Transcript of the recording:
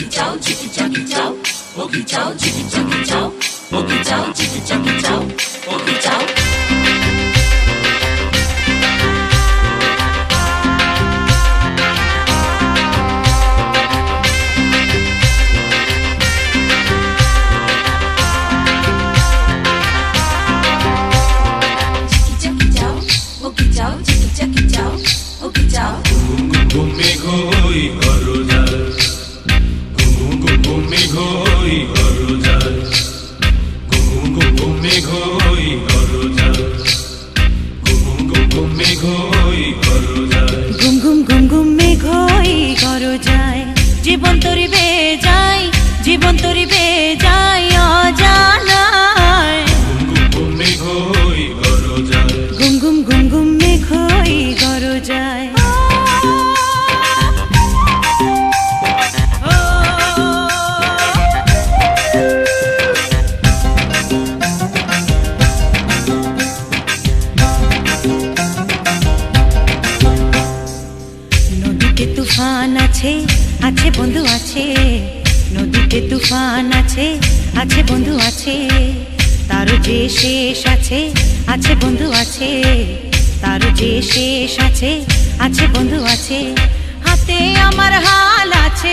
Boogie Joe, Jiggy Juggy Joe. Boogie Joe, Jiggy Juggy Joe. Boogie Joe, Jiggy Juggy Joe. Boogie ঘুমে করো যা ঘুম ঘুমে মেঘই ঘর তুফান আছে আছে বন্ধু আছে। নদীতে তুফান আছে আছে বন্ধু আছে। তার যে শেষ আছে আছে বন্ধু আছে। তার যে শেষ আছে আছে বন্ধু আছে। হাতে আমার হাল আছে